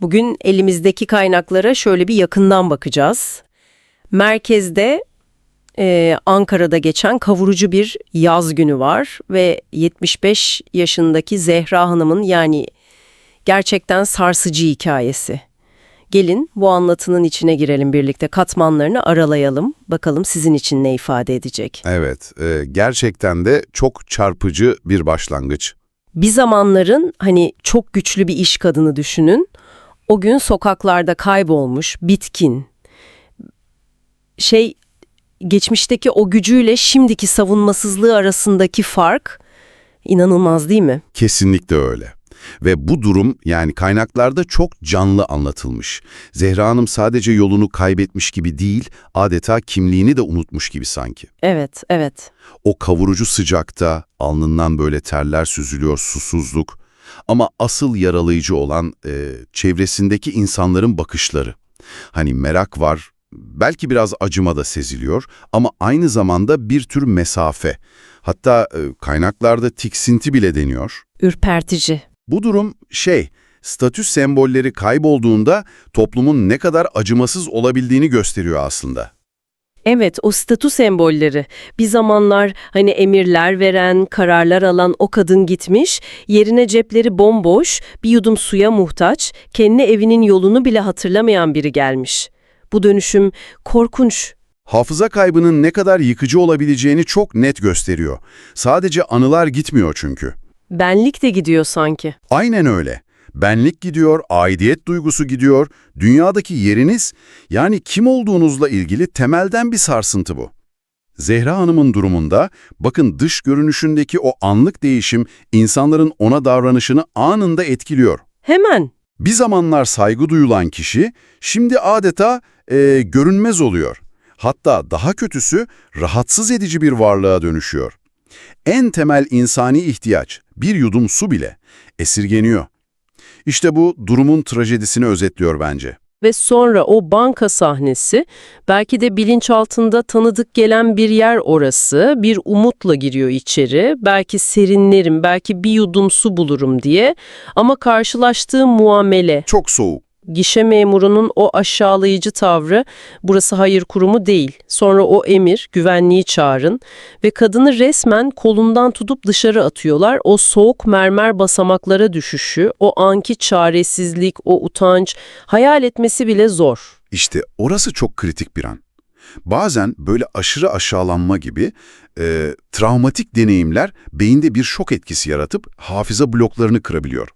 Bugün elimizdeki kaynaklara şöyle bir yakından bakacağız. Merkezde e, Ankara'da geçen kavurucu bir yaz günü var ve 75 yaşındaki Zehra Hanım'ın yani gerçekten sarsıcı hikayesi. Gelin bu anlatının içine girelim birlikte katmanlarını aralayalım. Bakalım sizin için ne ifade edecek. Evet, e, gerçekten de çok çarpıcı bir başlangıç. Bir zamanların hani çok güçlü bir iş kadını düşünün. O gün sokaklarda kaybolmuş, bitkin. Şey, geçmişteki o gücüyle şimdiki savunmasızlığı arasındaki fark inanılmaz değil mi? Kesinlikle öyle. Ve bu durum yani kaynaklarda çok canlı anlatılmış. Zehra Hanım sadece yolunu kaybetmiş gibi değil, adeta kimliğini de unutmuş gibi sanki. Evet, evet. O kavurucu sıcakta alnından böyle terler süzülüyor, susuzluk. Ama asıl yaralayıcı olan e, çevresindeki insanların bakışları. Hani merak var, belki biraz acıma da seziliyor ama aynı zamanda bir tür mesafe. Hatta e, kaynaklarda tiksinti bile deniyor. Ürpertici. Bu durum şey, statü sembolleri kaybolduğunda toplumun ne kadar acımasız olabildiğini gösteriyor aslında. Evet, o statü sembolleri. Bir zamanlar hani emirler veren, kararlar alan o kadın gitmiş, yerine cepleri bomboş, bir yudum suya muhtaç, kendi evinin yolunu bile hatırlamayan biri gelmiş. Bu dönüşüm korkunç. Hafıza kaybının ne kadar yıkıcı olabileceğini çok net gösteriyor. Sadece anılar gitmiyor çünkü. Benlik de gidiyor sanki. Aynen öyle. Benlik gidiyor, aidiyet duygusu gidiyor, dünyadaki yeriniz, yani kim olduğunuzla ilgili temelden bir sarsıntı bu. Zehra Hanım'ın durumunda, bakın dış görünüşündeki o anlık değişim insanların ona davranışını anında etkiliyor. Hemen. Bir zamanlar saygı duyulan kişi, şimdi adeta e, görünmez oluyor. Hatta daha kötüsü, rahatsız edici bir varlığa dönüşüyor. En temel insani ihtiyaç, bir yudum su bile, esirgeniyor. İşte bu durumun trajedisini özetliyor bence. Ve sonra o banka sahnesi, belki de bilinçaltında tanıdık gelen bir yer orası, bir umutla giriyor içeri, belki serinlerim, belki bir yudum su bulurum diye ama karşılaştığı muamele, Çok soğuk. Gişe memurunun o aşağılayıcı tavrı, burası hayır kurumu değil. Sonra o emir, güvenliği çağırın ve kadını resmen kolundan tutup dışarı atıyorlar. O soğuk mermer basamaklara düşüşü, o anki çaresizlik, o utanç, hayal etmesi bile zor. İşte orası çok kritik bir an. Bazen böyle aşırı aşağılanma gibi e, travmatik deneyimler beyinde bir şok etkisi yaratıp hafıza bloklarını kırabiliyor.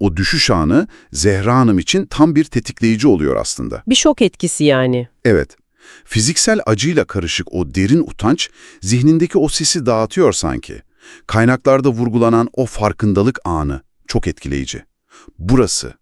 O düşüş anı Zehra Hanım için tam bir tetikleyici oluyor aslında. Bir şok etkisi yani. Evet, fiziksel acıyla karışık o derin utanç zihnindeki o sesi dağıtıyor sanki. Kaynaklarda vurgulanan o farkındalık anı çok etkileyici. Burası,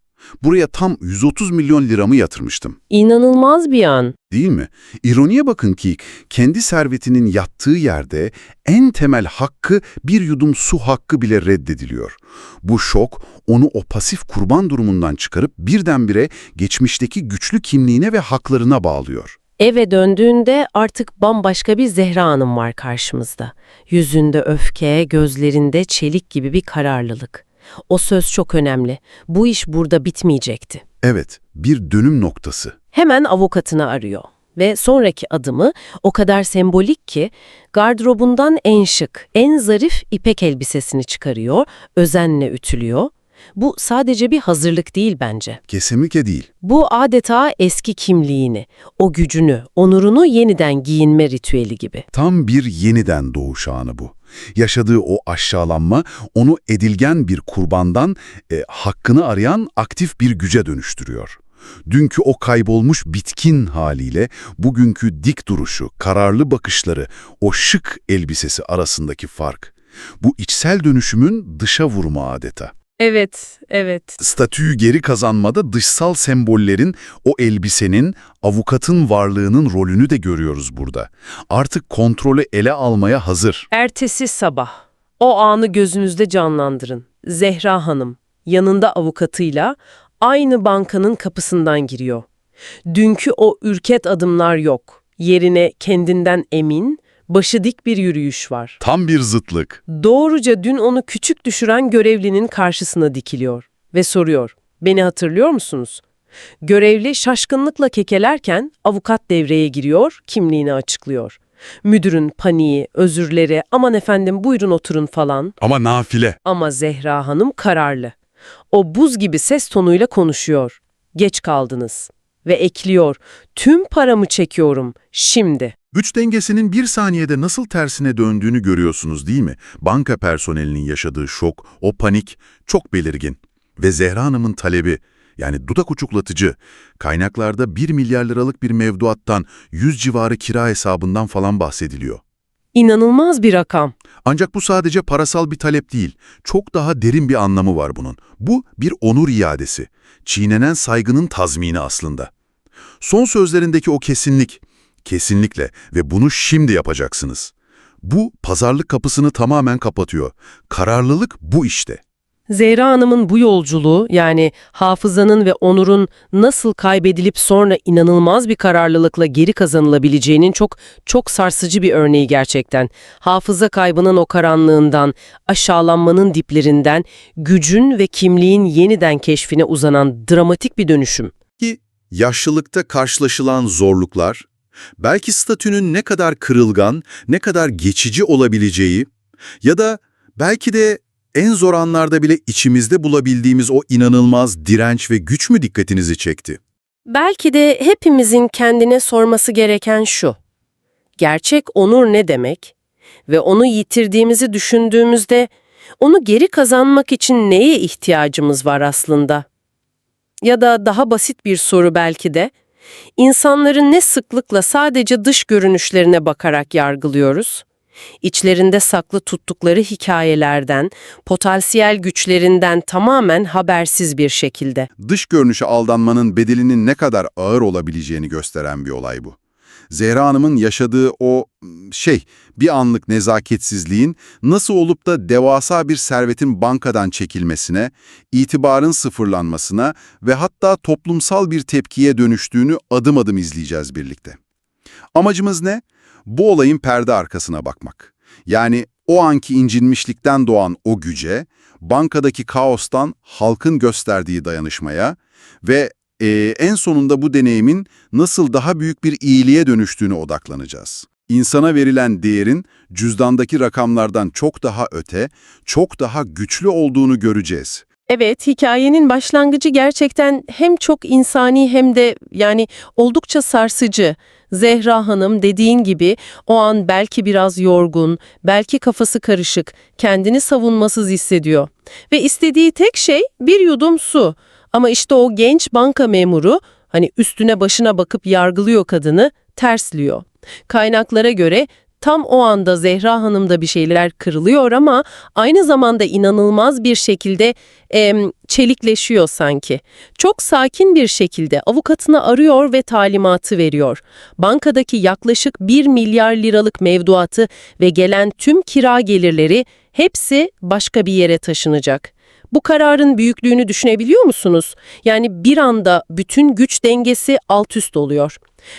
buraya tam 130 milyon liramı yatırmıştım. İnanılmaz bir an. Değil mi? İroniye bakın ki kendi servetinin yattığı yerde en temel hakkı bir yudum su hakkı bile reddediliyor. Bu şok onu o pasif kurban durumundan çıkarıp birdenbire geçmişteki güçlü kimliğine ve haklarına bağlıyor. Eve döndüğünde artık bambaşka bir Zehra Hanım var karşımızda. Yüzünde öfke, gözlerinde çelik gibi bir kararlılık. O söz çok önemli. Bu iş burada bitmeyecekti. Evet, bir dönüm noktası. Hemen avukatını arıyor. Ve sonraki adımı o kadar sembolik ki gardırobundan en şık, en zarif ipek elbisesini çıkarıyor, özenle ütülüyor. Bu sadece bir hazırlık değil bence. Kesinlikle değil. Bu adeta eski kimliğini, o gücünü, onurunu yeniden giyinme ritüeli gibi. Tam bir yeniden doğuş anı bu. Yaşadığı o aşağılanma onu edilgen bir kurbandan e, hakkını arayan aktif bir güce dönüştürüyor. Dünkü o kaybolmuş bitkin haliyle bugünkü dik duruşu, kararlı bakışları, o şık elbisesi arasındaki fark. Bu içsel dönüşümün dışa vurma adeta. Evet, evet. Statüyü geri kazanmada dışsal sembollerin, o elbisenin, avukatın varlığının rolünü de görüyoruz burada. Artık kontrolü ele almaya hazır. Ertesi sabah. O anı gözünüzde canlandırın. Zehra Hanım, yanında avukatıyla aynı bankanın kapısından giriyor. Dünkü o ürket adımlar yok. Yerine kendinden emin, başı dik bir yürüyüş var. Tam bir zıtlık. Doğruca dün onu küçük düşüren görevlinin karşısına dikiliyor ve soruyor. Beni hatırlıyor musunuz? Görevli şaşkınlıkla kekelerken avukat devreye giriyor, kimliğini açıklıyor. Müdürün paniği, özürleri, aman efendim buyurun oturun falan. Ama nafile. Ama Zehra Hanım kararlı. O buz gibi ses tonuyla konuşuyor. Geç kaldınız. Ve ekliyor. Tüm paramı çekiyorum. Şimdi. Güç dengesinin bir saniyede nasıl tersine döndüğünü görüyorsunuz değil mi? Banka personelinin yaşadığı şok, o panik çok belirgin. Ve Zehra Hanım'ın talebi, yani dudak uçuklatıcı, kaynaklarda 1 milyar liralık bir mevduattan 100 civarı kira hesabından falan bahsediliyor. İnanılmaz bir rakam. Ancak bu sadece parasal bir talep değil, çok daha derin bir anlamı var bunun. Bu bir onur iadesi, çiğnenen saygının tazmini aslında. Son sözlerindeki o kesinlik, kesinlikle ve bunu şimdi yapacaksınız. Bu pazarlık kapısını tamamen kapatıyor. Kararlılık bu işte. Zehra Hanım'ın bu yolculuğu yani hafızanın ve onurun nasıl kaybedilip sonra inanılmaz bir kararlılıkla geri kazanılabileceğinin çok çok sarsıcı bir örneği gerçekten. Hafıza kaybının o karanlığından, aşağılanmanın diplerinden, gücün ve kimliğin yeniden keşfine uzanan dramatik bir dönüşüm. Ki yaşlılıkta karşılaşılan zorluklar, belki statünün ne kadar kırılgan, ne kadar geçici olabileceği ya da belki de en zor anlarda bile içimizde bulabildiğimiz o inanılmaz direnç ve güç mü dikkatinizi çekti? Belki de hepimizin kendine sorması gereken şu. Gerçek onur ne demek? Ve onu yitirdiğimizi düşündüğümüzde onu geri kazanmak için neye ihtiyacımız var aslında? Ya da daha basit bir soru belki de, insanları ne sıklıkla sadece dış görünüşlerine bakarak yargılıyoruz? İçlerinde saklı tuttukları hikayelerden, potansiyel güçlerinden tamamen habersiz bir şekilde. Dış görünüşe aldanmanın bedelinin ne kadar ağır olabileceğini gösteren bir olay bu. Zehra Hanım'ın yaşadığı o şey, bir anlık nezaketsizliğin nasıl olup da devasa bir servetin bankadan çekilmesine, itibarın sıfırlanmasına ve hatta toplumsal bir tepkiye dönüştüğünü adım adım izleyeceğiz birlikte. Amacımız ne? Bu olayın perde arkasına bakmak. Yani o anki incinmişlikten doğan o güce, bankadaki kaostan halkın gösterdiği dayanışmaya ve e, en sonunda bu deneyimin nasıl daha büyük bir iyiliğe dönüştüğüne odaklanacağız. İnsana verilen değerin cüzdandaki rakamlardan çok daha öte, çok daha güçlü olduğunu göreceğiz. Evet, hikayenin başlangıcı gerçekten hem çok insani hem de yani oldukça sarsıcı. Zehra Hanım dediğin gibi o an belki biraz yorgun, belki kafası karışık, kendini savunmasız hissediyor. Ve istediği tek şey bir yudum su. Ama işte o genç banka memuru hani üstüne başına bakıp yargılıyor kadını, tersliyor. Kaynaklara göre tam o anda Zehra Hanım'da bir şeyler kırılıyor ama aynı zamanda inanılmaz bir şekilde em, çelikleşiyor sanki. Çok sakin bir şekilde avukatını arıyor ve talimatı veriyor. Bankadaki yaklaşık 1 milyar liralık mevduatı ve gelen tüm kira gelirleri hepsi başka bir yere taşınacak. Bu kararın büyüklüğünü düşünebiliyor musunuz? Yani bir anda bütün güç dengesi alt üst oluyor.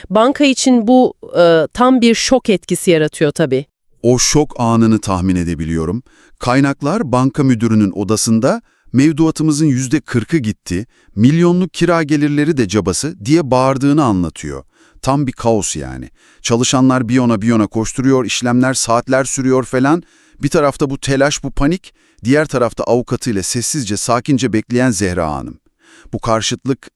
Banka için bu e, tam bir şok etkisi yaratıyor tabii. O şok anını tahmin edebiliyorum. Kaynaklar banka müdürünün odasında mevduatımızın yüzde kırkı gitti, milyonluk kira gelirleri de cabası diye bağırdığını anlatıyor. Tam bir kaos yani. Çalışanlar bir yana bir yana koşturuyor, işlemler saatler sürüyor falan. Bir tarafta bu telaş, bu panik, diğer tarafta avukatıyla sessizce, sakince bekleyen Zehra Hanım. Bu karşıtlık,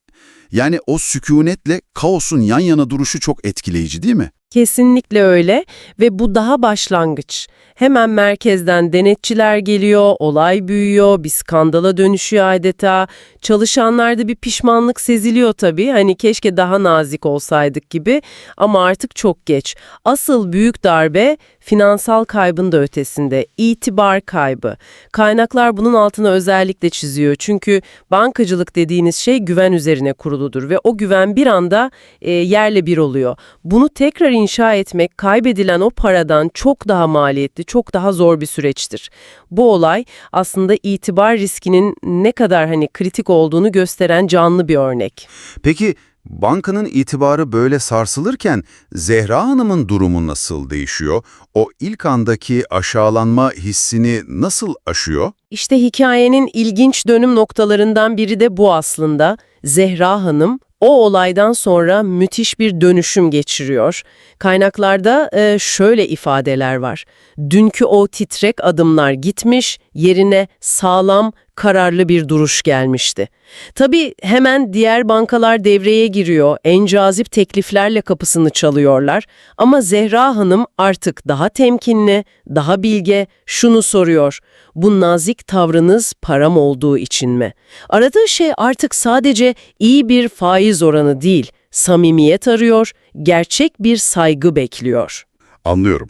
yani o sükunetle kaosun yan yana duruşu çok etkileyici değil mi? Kesinlikle öyle ve bu daha başlangıç. Hemen merkezden denetçiler geliyor, olay büyüyor, bir skandala dönüşüyor adeta. Çalışanlarda bir pişmanlık seziliyor tabii. Hani keşke daha nazik olsaydık gibi ama artık çok geç. Asıl büyük darbe finansal kaybın da ötesinde. itibar kaybı. Kaynaklar bunun altına özellikle çiziyor. Çünkü bankacılık dediğiniz şey güven üzerine kuruludur ve o güven bir anda e, yerle bir oluyor. Bunu tekrar inşa etmek kaybedilen o paradan çok daha maliyetli, çok daha zor bir süreçtir. Bu olay aslında itibar riskinin ne kadar hani kritik olduğunu gösteren canlı bir örnek. Peki Bankanın itibarı böyle sarsılırken Zehra Hanım'ın durumu nasıl değişiyor? O ilk andaki aşağılanma hissini nasıl aşıyor? İşte hikayenin ilginç dönüm noktalarından biri de bu aslında. Zehra Hanım o olaydan sonra müthiş bir dönüşüm geçiriyor. Kaynaklarda e, şöyle ifadeler var. Dünkü o titrek adımlar gitmiş, yerine sağlam, kararlı bir duruş gelmişti. Tabii hemen diğer bankalar devreye giriyor, en cazip tekliflerle kapısını çalıyorlar. Ama Zehra Hanım artık daha temkinli, daha bilge, şunu soruyor. Bu nazik tavrınız param olduğu için mi? Aradığı şey artık sadece iyi bir faiz oranı değil, samimiyet arıyor, gerçek bir saygı bekliyor. Anlıyorum.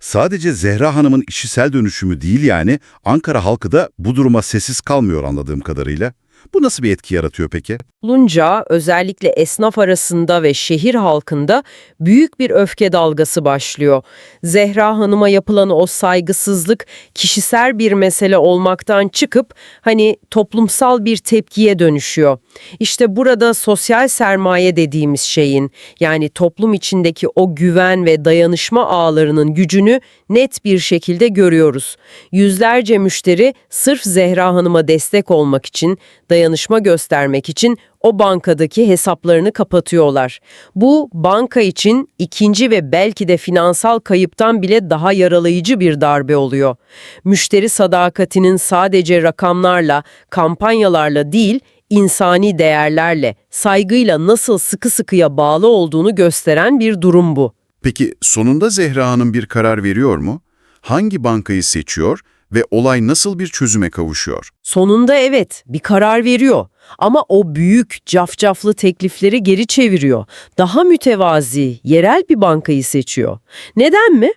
Sadece Zehra Hanım'ın işitsel dönüşümü değil yani Ankara halkı da bu duruma sessiz kalmıyor anladığım kadarıyla. Bu nasıl bir etki yaratıyor peki? Olunca özellikle esnaf arasında ve şehir halkında büyük bir öfke dalgası başlıyor. Zehra Hanım'a yapılan o saygısızlık kişisel bir mesele olmaktan çıkıp hani toplumsal bir tepkiye dönüşüyor. İşte burada sosyal sermaye dediğimiz şeyin yani toplum içindeki o güven ve dayanışma ağlarının gücünü net bir şekilde görüyoruz. Yüzlerce müşteri sırf Zehra Hanım'a destek olmak için, dayanışma göstermek için o bankadaki hesaplarını kapatıyorlar. Bu banka için ikinci ve belki de finansal kayıptan bile daha yaralayıcı bir darbe oluyor. Müşteri sadakatinin sadece rakamlarla, kampanyalarla değil, insani değerlerle, saygıyla nasıl sıkı sıkıya bağlı olduğunu gösteren bir durum bu. Peki sonunda Zehra Hanım bir karar veriyor mu? Hangi bankayı seçiyor ve olay nasıl bir çözüme kavuşuyor? Sonunda evet bir karar veriyor ama o büyük cafcaflı teklifleri geri çeviriyor. Daha mütevazi, yerel bir bankayı seçiyor. Neden mi?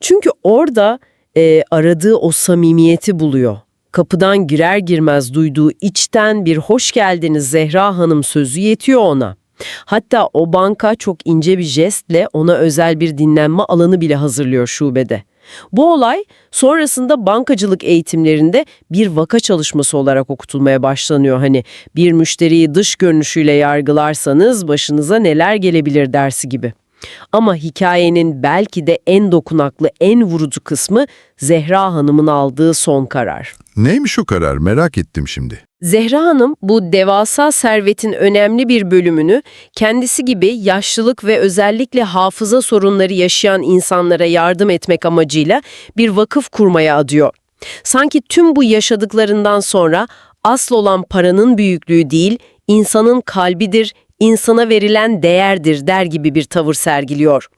Çünkü orada e, aradığı o samimiyeti buluyor. Kapıdan girer girmez duyduğu içten bir hoş geldiniz Zehra Hanım sözü yetiyor ona. Hatta o banka çok ince bir jestle ona özel bir dinlenme alanı bile hazırlıyor şubede. Bu olay sonrasında bankacılık eğitimlerinde bir vaka çalışması olarak okutulmaya başlanıyor. Hani bir müşteriyi dış görünüşüyle yargılarsanız başınıza neler gelebilir dersi gibi. Ama hikayenin belki de en dokunaklı, en vurucu kısmı Zehra Hanım'ın aldığı son karar. Neymiş o karar merak ettim şimdi. Zehra Hanım bu devasa servetin önemli bir bölümünü kendisi gibi yaşlılık ve özellikle hafıza sorunları yaşayan insanlara yardım etmek amacıyla bir vakıf kurmaya adıyor. Sanki tüm bu yaşadıklarından sonra asıl olan paranın büyüklüğü değil, insanın kalbidir, insana verilen değerdir der gibi bir tavır sergiliyor.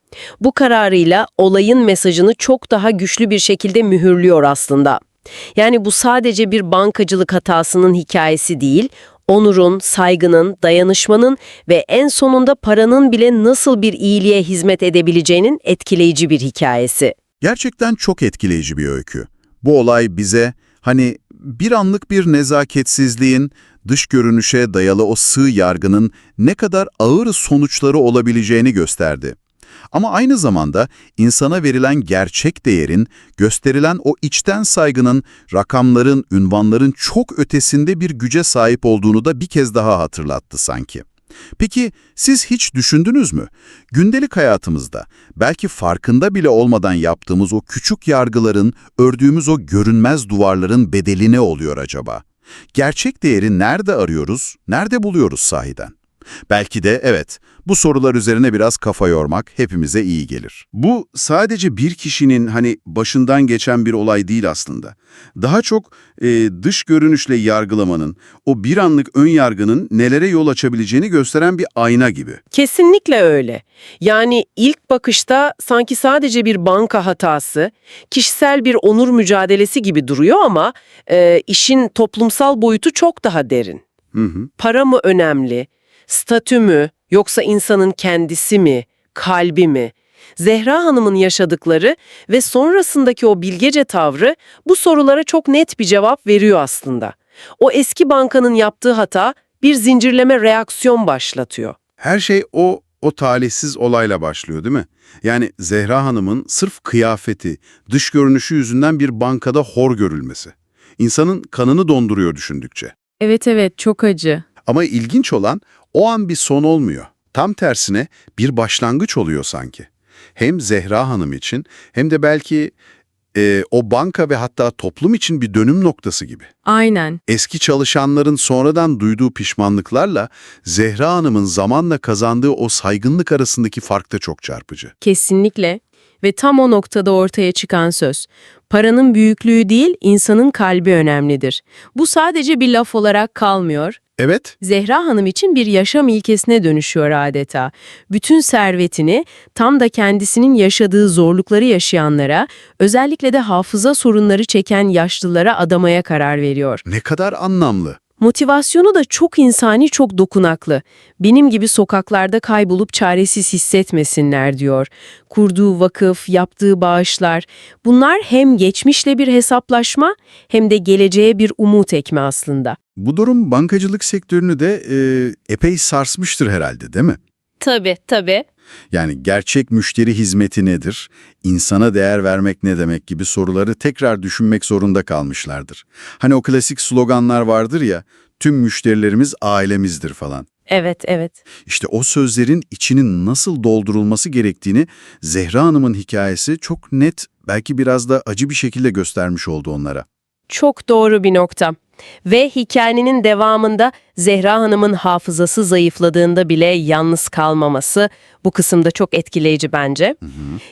Bu kararıyla olayın mesajını çok daha güçlü bir şekilde mühürlüyor aslında. Yani bu sadece bir bankacılık hatasının hikayesi değil, onurun, saygının, dayanışmanın ve en sonunda paranın bile nasıl bir iyiliğe hizmet edebileceğinin etkileyici bir hikayesi. Gerçekten çok etkileyici bir öykü. Bu olay bize hani bir anlık bir nezaketsizliğin, dış görünüşe dayalı o sığ yargının ne kadar ağır sonuçları olabileceğini gösterdi. Ama aynı zamanda insana verilen gerçek değerin, gösterilen o içten saygının, rakamların, ünvanların çok ötesinde bir güce sahip olduğunu da bir kez daha hatırlattı sanki. Peki siz hiç düşündünüz mü? Gündelik hayatımızda belki farkında bile olmadan yaptığımız o küçük yargıların, ördüğümüz o görünmez duvarların bedeli ne oluyor acaba? Gerçek değeri nerede arıyoruz, nerede buluyoruz sahiden? Belki de evet, bu sorular üzerine biraz kafa yormak hepimize iyi gelir. Bu sadece bir kişinin hani başından geçen bir olay değil aslında. Daha çok e, dış görünüşle yargılamanın, o bir anlık ön yargının nelere yol açabileceğini gösteren bir ayna gibi. Kesinlikle öyle. Yani ilk bakışta sanki sadece bir banka hatası, kişisel bir onur mücadelesi gibi duruyor ama e, işin toplumsal boyutu çok daha derin. Hı hı. Para mı önemli, statü mü, yoksa insanın kendisi mi, kalbi mi? Zehra Hanım'ın yaşadıkları ve sonrasındaki o bilgece tavrı bu sorulara çok net bir cevap veriyor aslında. O eski bankanın yaptığı hata bir zincirleme reaksiyon başlatıyor. Her şey o o talihsiz olayla başlıyor değil mi? Yani Zehra Hanım'ın sırf kıyafeti, dış görünüşü yüzünden bir bankada hor görülmesi. İnsanın kanını donduruyor düşündükçe. Evet evet çok acı. Ama ilginç olan o an bir son olmuyor. Tam tersine bir başlangıç oluyor sanki. Hem Zehra Hanım için hem de belki e, o banka ve hatta toplum için bir dönüm noktası gibi. Aynen. Eski çalışanların sonradan duyduğu pişmanlıklarla Zehra Hanım'ın zamanla kazandığı o saygınlık arasındaki fark da çok çarpıcı. Kesinlikle. Ve tam o noktada ortaya çıkan söz. Paranın büyüklüğü değil, insanın kalbi önemlidir. Bu sadece bir laf olarak kalmıyor. Evet, Zehra Hanım için bir yaşam ilkesine dönüşüyor adeta. Bütün servetini tam da kendisinin yaşadığı zorlukları yaşayanlara, özellikle de hafıza sorunları çeken yaşlılara adamaya karar veriyor. ne kadar anlamlı. Motivasyonu da çok insani, çok dokunaklı. Benim gibi sokaklarda kaybolup çaresiz hissetmesinler diyor. Kurduğu vakıf, yaptığı bağışlar, bunlar hem geçmişle bir hesaplaşma hem de geleceğe bir umut ekme aslında. Bu durum bankacılık sektörünü de e, epey sarsmıştır herhalde değil mi? Tabii, tabii. Yani gerçek müşteri hizmeti nedir, insana değer vermek ne demek gibi soruları tekrar düşünmek zorunda kalmışlardır. Hani o klasik sloganlar vardır ya, tüm müşterilerimiz ailemizdir falan. Evet, evet. İşte o sözlerin içinin nasıl doldurulması gerektiğini Zehra Hanım'ın hikayesi çok net, belki biraz da acı bir şekilde göstermiş oldu onlara. Çok doğru bir nokta. Ve hikayenin devamında Zehra Hanım'ın hafızası zayıfladığında bile yalnız kalmaması bu kısımda çok etkileyici bence.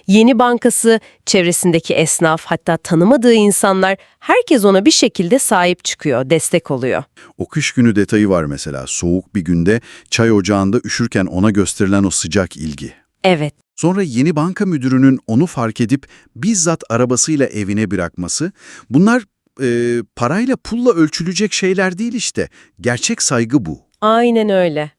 Yeni bankası, çevresindeki esnaf hatta tanımadığı insanlar herkes ona bir şekilde sahip çıkıyor, destek oluyor. O kış günü detayı var mesela, soğuk bir günde çay ocağında üşürken ona gösterilen o sıcak ilgi. Evet, Sonra yeni banka müdürünün onu fark edip bizzat arabasıyla evine bırakması, bunlar e, parayla pulla ölçülecek şeyler değil işte. Gerçek saygı bu. aynen öyle.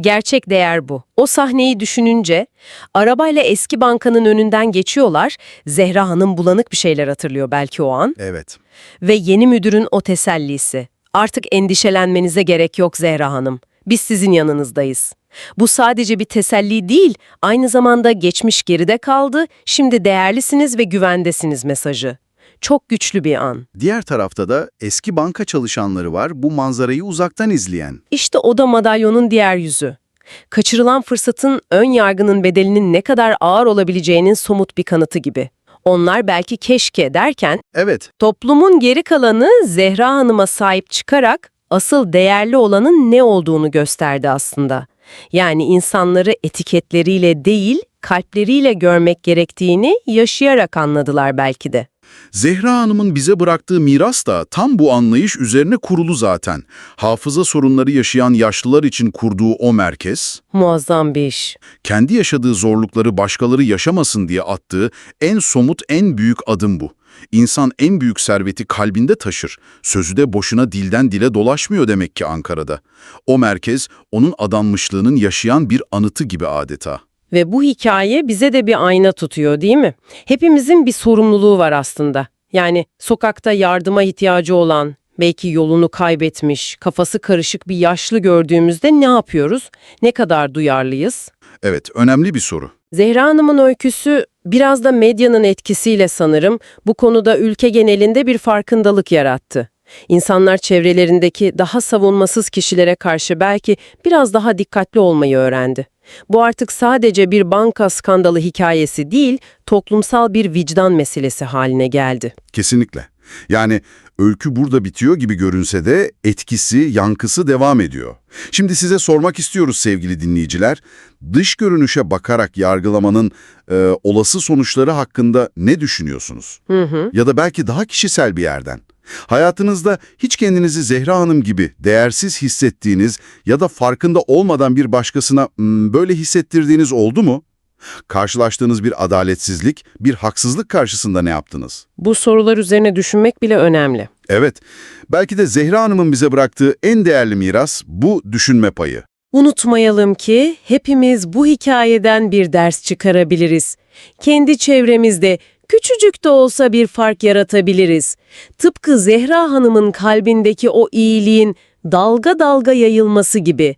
Gerçek değer bu. O sahneyi düşününce arabayla eski bankanın önünden geçiyorlar. Zehra Hanım bulanık bir şeyler hatırlıyor belki o an. Evet. Ve yeni müdürün o tesellisi. Artık endişelenmenize gerek yok Zehra Hanım. Biz sizin yanınızdayız. Bu sadece bir teselli değil, aynı zamanda geçmiş geride kaldı, şimdi değerlisiniz ve güvendesiniz mesajı. Çok güçlü bir an. Diğer tarafta da eski banka çalışanları var bu manzarayı uzaktan izleyen. İşte o da madalyonun diğer yüzü. Kaçırılan fırsatın ön yargının bedelinin ne kadar ağır olabileceğinin somut bir kanıtı gibi. Onlar belki keşke derken Evet, Toplumun geri kalanı Zehra Hanım'a sahip çıkarak asıl değerli olanın ne olduğunu gösterdi aslında. Yani insanları etiketleriyle değil, kalpleriyle görmek gerektiğini yaşayarak anladılar belki de. Zehra Hanım'ın bize bıraktığı miras da tam bu anlayış üzerine kurulu zaten. Hafıza sorunları yaşayan yaşlılar için kurduğu o merkez, Muazzam bir iş. kendi yaşadığı zorlukları başkaları yaşamasın diye attığı en somut, en büyük adım bu. İnsan en büyük serveti kalbinde taşır. Sözü de boşuna dilden dile dolaşmıyor demek ki Ankara'da. O merkez, onun adanmışlığının yaşayan bir anıtı gibi adeta. Ve bu hikaye bize de bir ayna tutuyor değil mi? Hepimizin bir sorumluluğu var aslında. Yani sokakta yardıma ihtiyacı olan, belki yolunu kaybetmiş, kafası karışık bir yaşlı gördüğümüzde ne yapıyoruz? Ne kadar duyarlıyız? Evet, önemli bir soru. Zehra Hanım'ın öyküsü biraz da medyanın etkisiyle sanırım bu konuda ülke genelinde bir farkındalık yarattı. İnsanlar çevrelerindeki daha savunmasız kişilere karşı belki biraz daha dikkatli olmayı öğrendi. Bu artık sadece bir banka skandalı hikayesi değil, toplumsal bir vicdan meselesi haline geldi. Kesinlikle. Yani öykü burada bitiyor gibi görünse de etkisi, yankısı devam ediyor. Şimdi size sormak istiyoruz sevgili dinleyiciler. Dış görünüşe bakarak yargılamanın e, olası sonuçları hakkında ne düşünüyorsunuz? Hı hı. Ya da belki daha kişisel bir yerden. Hayatınızda hiç kendinizi Zehra Hanım gibi değersiz hissettiğiniz ya da farkında olmadan bir başkasına "Hmm, böyle hissettirdiğiniz oldu mu? Karşılaştığınız bir adaletsizlik, bir haksızlık karşısında ne yaptınız? Bu sorular üzerine düşünmek bile önemli. Evet, belki de Zehra Hanım'ın bize bıraktığı en değerli miras bu düşünme payı. Unutmayalım ki hepimiz bu hikayeden bir ders çıkarabiliriz. Kendi çevremizde küçücük de olsa bir fark yaratabiliriz. Tıpkı Zehra Hanım'ın kalbindeki o iyiliğin dalga dalga yayılması gibi.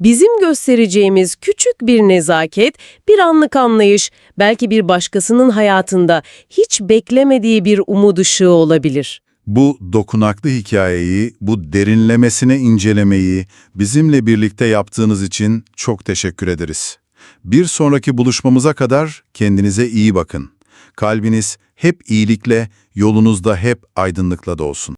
Bizim göstereceğimiz küçük bir nezaket, bir anlık anlayış, belki bir başkasının hayatında hiç beklemediği bir umut ışığı olabilir. Bu dokunaklı hikayeyi, bu derinlemesine incelemeyi bizimle birlikte yaptığınız için çok teşekkür ederiz. Bir sonraki buluşmamıza kadar kendinize iyi bakın. Kalbiniz hep iyilikle, yolunuzda hep aydınlıkla dolsun.